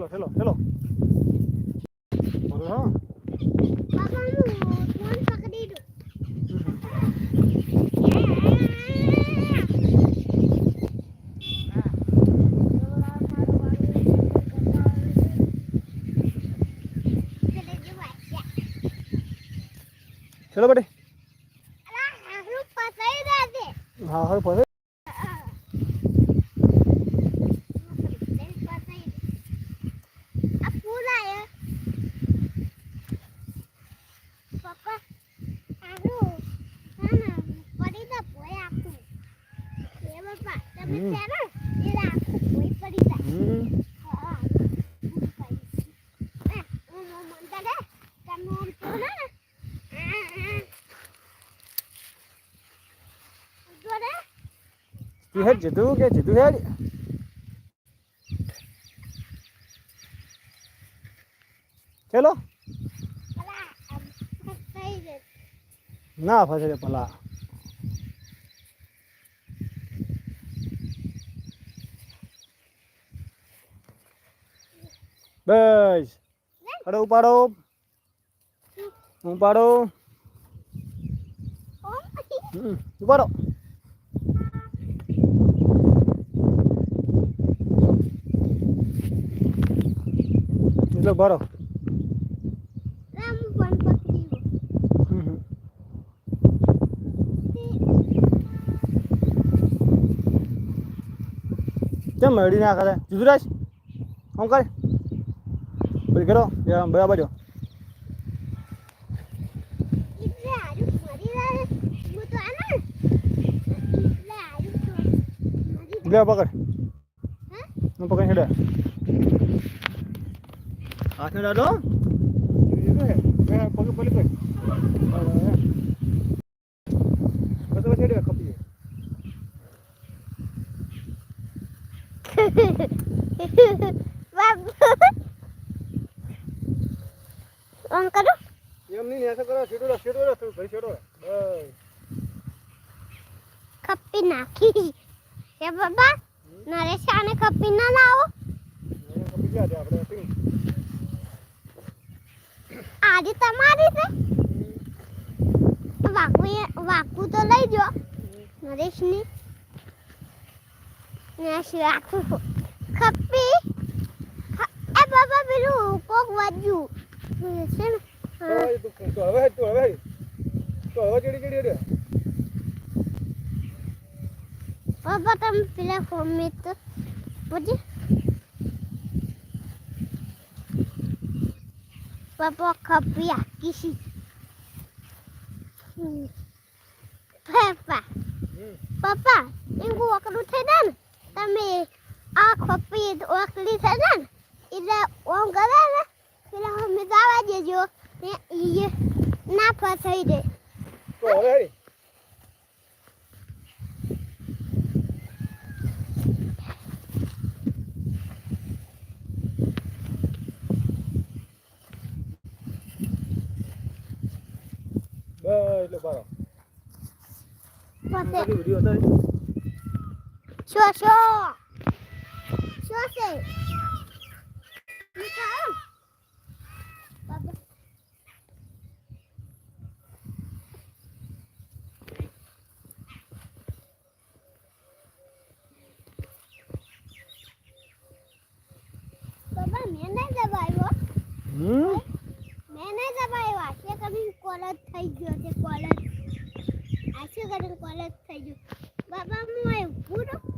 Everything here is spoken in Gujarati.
ઠેલો ઠેલો ઠેલો બોલો. ઠેલો બેટી. હા હા ને પડી તો ભોય આખું. એ પપ્પા તમે હમ. ચાલો. ના ફસે રે ભલા બસ અડો ઉપાડો ઉપાડો ઓમ હમ, ઉપાડો એટલો ભરો કેમ મેળી ના કરે? જુદુરાજ આમ કરે. પછી કરો બરાબર જો. લે પકડ. હું? પકડ હેડે. હાથ ને ડાડો પગ પલી પગ બસ બસ હેડે ખપી બાબુ ઓમ કરો. એમ નહીં એસા કરો છેડો છેડો થોડું ભાઈ છેડો બસ. ખપ્પી નાખી. હે બાબા નરેશ આને ખપ્પી ના લાવો. આપણે આજે તમારી છે? વાકુ વાકુ તો લઈ જો નરેશની. નરેશ રાખું ખપ્પી એ બાબા પેલું કોક વાજ્યું છે ને હવે તું હવે. તો હવે ચડી ચડી હેડે બાબા તમે પેલા ફોન મેં તો પછી બાબા ખપ્પી આખી સી પપ્પા. પપ્પા હું ઓકલું થઈ જાય ને? તમે આ ખપ્પી ઓકલી થશે ને એટલે ઓમ કરે ને પેલા અમે દાવા દેજો ને ઈ ના ફસાઈ દે તો હવે એટલે બારો બધી વીડિયો હતા શું શું શું છે મીઠા બાબા બાબા મેં નહીં દબાવ્યો હમ મેં નહીં દબાવ્યો આશે કરીને કોલેજ થઈ ગયો છે કોલેજ આશે કરીને કોલેજ થઈ ગયો બાબા હું આવ્યું